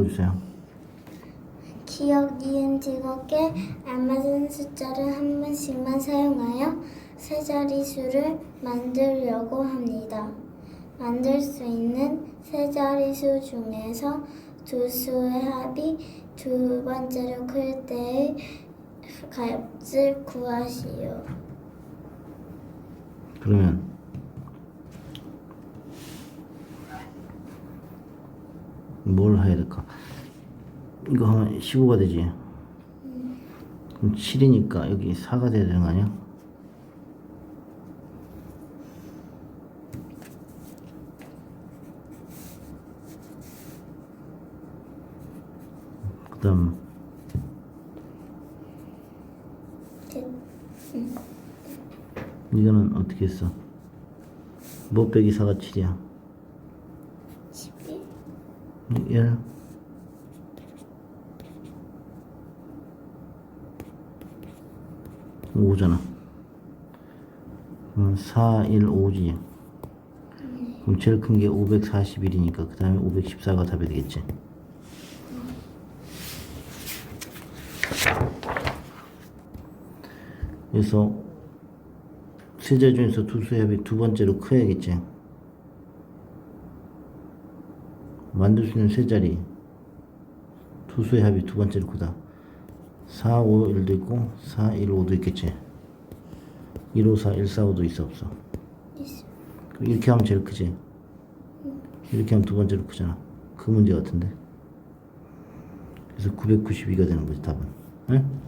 읽어주세요. 기억, 니은, 즐겁게 알맞은 숫자를 한 번씩만 사용하여 세 자리수를 만들려고 합니다. 만들 수 있는 세 자리수 중에서 두 수의 합이 두 번째로 클 때의 값을 구하시오. 그러면 뭘 해야 될까? 이거 하면 15가 되지. 그럼 7이니까 여기 4가 돼야 되는 거 아니야? 그 다음 됐. 이거는 어떻게 했어? 뭐 빼기 4가 7이야? 12? 1 5잖아. 그럼 4, 1, 5지. 그럼 제일 큰 게 541이니까 그 다음에 514가 답이 되겠지. 그래서 세자 중에서 두 수의 합이 두 번째로 커야겠지. 만들 수 있는 세 자리. 두 수의 합이 두 번째로 크다. 4, 5, 1도 있고 4, 1, 5도 있겠지. 1, 5, 4, 1, 4, 5도 있어 없어? 있어. 이렇게 하면 제일 크지? 이렇게 하면 두 번째로 크잖아. 그 문제 같은데? 그래서 992가 되는 거지 답은. 응?